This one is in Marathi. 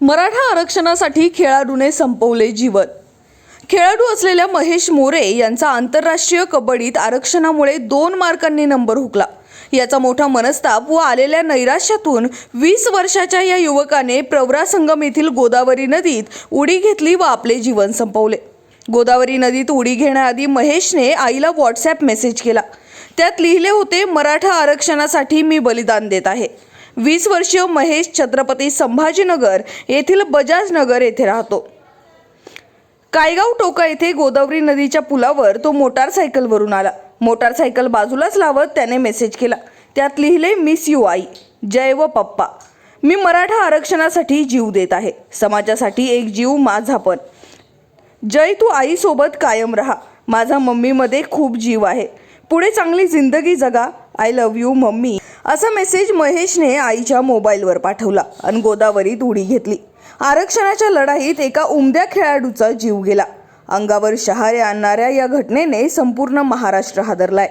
मराठा आरक्षणासाठी खेळाडूने संपवले जीवन. खेळाडू असलेल्या महेश मोरे यांचा आंतरराष्ट्रीय कबड्डीत आरक्षणामुळे दोन मार्कांनी नंबर हुकला. याचा मोठा मनस्ताप व आलेल्या नैराश्यातून वीस वर्षाच्या या युवकाने प्रवरा संगम येथील गोदावरी नदीत उडी घेतली व आपले जीवन संपवले. गोदावरी नदीत उडी घेण्याआधी महेशने आईला व्हॉट्सॲप मेसेज केला. त्यात लिहिले होते मराठा आरक्षणासाठी मी बलिदान देत आहे. वीस वर्षीय महेश छत्रपती संभाजीनगर येथील बजाजनगर येथे राहतो. कायगाव टोका येथे गोदावरी नदीच्या पुलावर तो मोटारसायकलवरून आला. मोटारसायकल बाजूलाच लावत त्याने मेसेज केला. त्यात लिहिले मिस यू आई. जय व पप्पा. मी मराठा आरक्षणासाठी जीव देत आहे. समाजासाठी एक जीव माझा पण. जय तू आईसोबत कायम राहा. माझा मम्मीमध्ये खूप जीव आहे. पुढे चांगली जिंदगी जगा. I love you mummy. असा मेसेज महेशने आईच्या मोबाईलवर पाठवला आणि गोदावरीत उडी घेतली. आरक्षणाच्या लढाईत एका उमद्या खेळाडूचा जीव गेला. अंगावर शहारे आणणाऱ्या या घटनेने संपूर्ण महाराष्ट्र हादरलाय.